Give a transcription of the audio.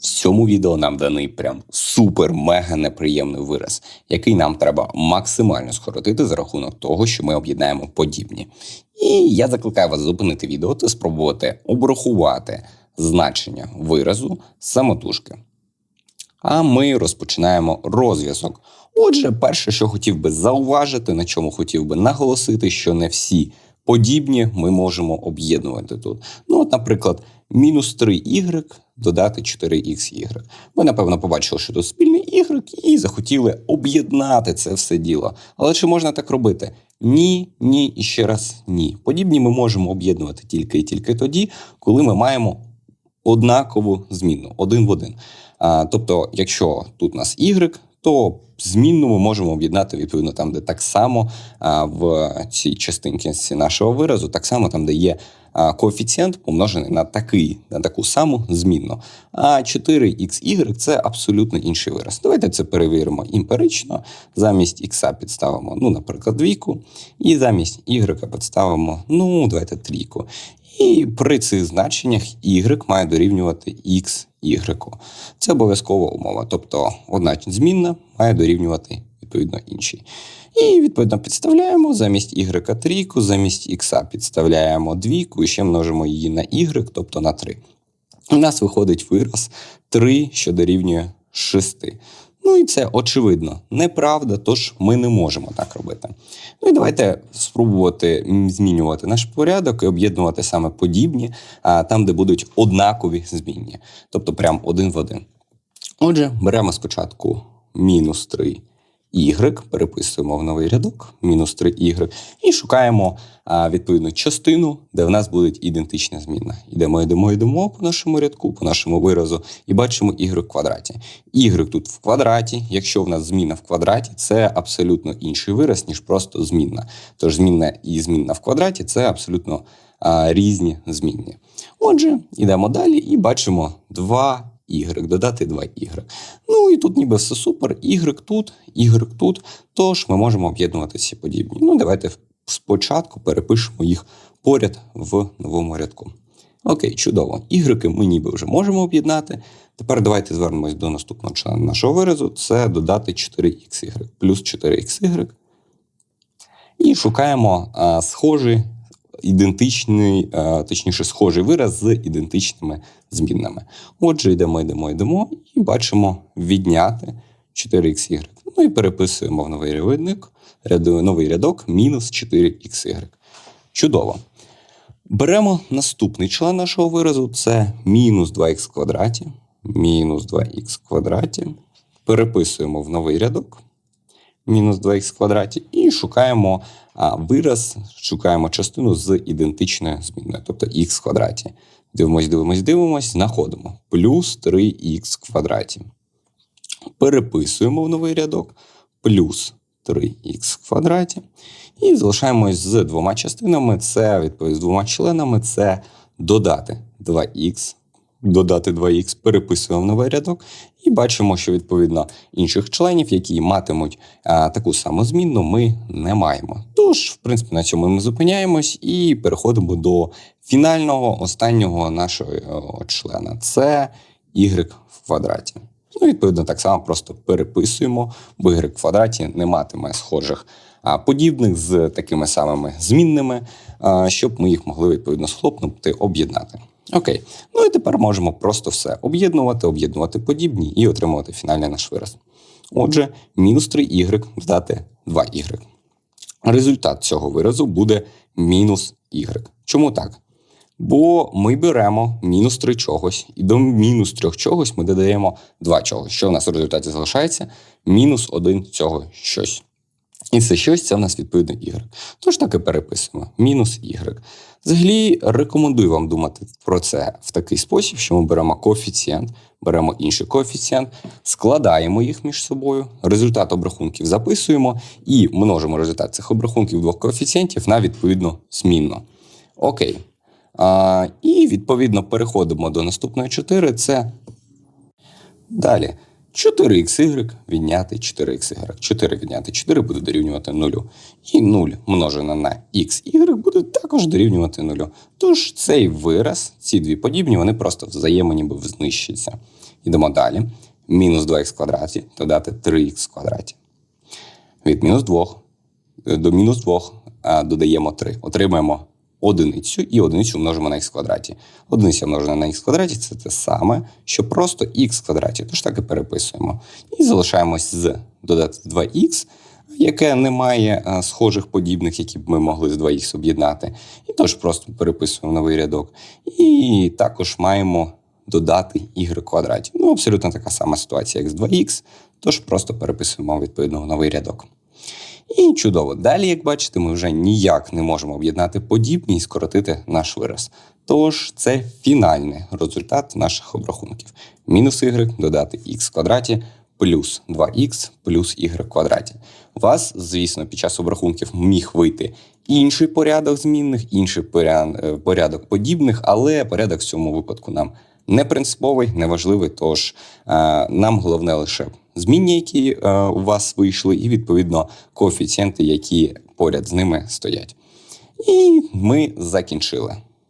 В цьому відео нам даний прям супер-мега неприємний вираз, який нам треба максимально скоротити за рахунок того, що ми об'єднаємо подібні. І я закликаю вас зупинити відео та спробувати обрахувати значення виразу самотужки. А ми розпочинаємо розв'язок. Отже, перше, що хотів би зауважити, на чому хотів би наголосити, що не всі подібні ми можемо об'єднувати тут. Ну, от, наприклад, мінус 3y додати 4xy. Ми, напевно, побачили, що тут спільний ігрок, і захотіли об'єднати це все діло. Але чи можна так робити? Ні, ні і ще раз ні. Подібні ми можемо об'єднувати тільки і тільки тоді, коли ми маємо однакову зміну один в один. А, тобто, якщо тут у нас y, то змінну ми можемо об'єднати відповідно там, де так само в цій частинці нашого виразу, так само там, де є коефіцієнт помножений на такий, на таку саму змінну. А 4xy це абсолютно інший вираз. Давайте це перевіримо імперично. Замість х підставимо, ну, наприклад, двійку, і замість y підставимо, ну, давайте трійку. І при цих значеннях y має дорівнювати x y. Це обов'язкова умова. Тобто одна змінна має дорівнювати відповідно іншій. І відповідно підставляємо замість y трійку, замість x підставляємо двійку і ще множимо її на y, тобто на 3. У нас виходить вираз 3, що дорівнює 6. Ну і це очевидно неправда, тож ми не можемо так робити. Ну і давайте спробувати змінювати наш порядок і об'єднувати саме подібні, а, там, де будуть однакові змінні, тобто прям один в один. Отже, беремо спочатку мінус 3 y, переписуємо в новий рядок, мінус 3 y, і шукаємо відповідну частину, де в нас буде ідентична змінна. Йдемо, йдемо, йдемо по нашому рядку, по нашому виразу, і бачимо y в квадраті. Y тут в квадраті. Якщо в нас зміна в квадраті, це абсолютно інший вираз, ніж просто змінна. Тож змінна і змінна в квадраті це абсолютно а, різні змінні. Отже, йдемо далі і бачимо 2 y, додати 2 y. Ну і тут ніби все супер. Y тут, y тут. Тож ми можемо об'єднувати всі подібні. Ну, давайте спочатку перепишемо їх поряд в новому рядку. Окей, чудово. Y ми ніби вже можемо об'єднати. Тепер давайте звернемось до наступного члена нашого виразу. Це додати 4xy плюс 4xy. І шукаємо а, схожий, ідентичний, точніше, схожий вираз з ідентичними змінними. Отже, йдемо, йдемо, йдемо і бачимо відняти 4xy. Ну і переписуємо в новий ряду- новий рядок мінус 4xy. Чудово. Беремо наступний член нашого виразу: це мінус 2х в квадраті. Мінус 2х в квадраті. Переписуємо в новий рядок. Мінус 2х в квадраті, і шукаємо вираз, шукаємо частину з ідентичною змінною, тобто х в квадраті. Дивимось, дивимось, дивимось, знаходимо плюс 3х в квадраті. Переписуємо в новий рядок плюс 3х в квадраті. І залишаємось з двома частинами. Це відповідь з двома членами. Це додати 2х, додати 2х, переписуємо в новий рядок, і бачимо, що відповідно інших членів, які матимуть а, таку саму змінну, ми не маємо. Тож, в принципі, на цьому ми зупиняємось і переходимо до фінального останнього нашого о, члена. Це y в квадраті. Ну, відповідно, так само просто переписуємо, бо y в квадраті не матиме схожих подібних з такими самими змінними, щоб ми їх могли відповідно схлопнути, об'єднати. Окей, ну і тепер можемо просто все об'єднувати, об'єднувати подібні і отримувати фінальний наш вираз. Отже, мінус 3y додати 2y. Результат цього виразу буде мінус y. Чому так? Бо ми беремо мінус 3 чогось, і до мінус 3 чогось ми додаємо 2 чогось. Що в нас в результаті залишається? Мінус 1 цього щось. І це щось це в нас відповідно y. Тож так і переписуємо: мінус y. Взагалі рекомендую вам думати про це в такий спосіб, що ми беремо коефіцієнт, беремо інший коефіцієнт, складаємо їх між собою, результат обрахунків записуємо і множимо результат цих обрахунків двох коефіцієнтів на відповідну змінну. Окей. А, і відповідно переходимо до наступної 4. Це далі. 4xy відняти 4xy. 4 відняти 4 буде дорівнювати 0. І 0 множене на xy буде також дорівнювати 0. Тож цей вираз, ці дві подібні, вони просто взаємо ніби знищаться. Йдемо далі. Мінус 2х квадраті додати 3х квадраті. Від мінус 2 до мінус 2 додаємо 3. Отримаємо одиницю і одиницю множимо на х квадраті. Одиниця множена на х квадраті це те саме, що просто х квадраті. Тож так і переписуємо. І залишаємось з додати 2х, яке не має схожих подібних, які б ми могли з 2х об'єднати. І тож просто переписуємо новий рядок. І також маємо додати y квадраті. Ну, абсолютно така сама ситуація, як з 2х, тож просто переписуємо відповідно новий рядок. І чудово. Далі, як бачите, ми вже ніяк не можемо об'єднати подібні і скоротити наш вираз. Тож це фінальний результат наших обрахунків. Мінус y додати х квадраті плюс 2х плюс y в квадраті. У вас, звісно, під час обрахунків міг вийти інший порядок змінних, інший е, порядок подібних, але порядок в цьому випадку нам не принциповий, не важливий. Тож е, нам головне лише змінні, які е, у вас вийшли, і відповідно коефіцієнти, які поряд з ними стоять. І ми закінчили.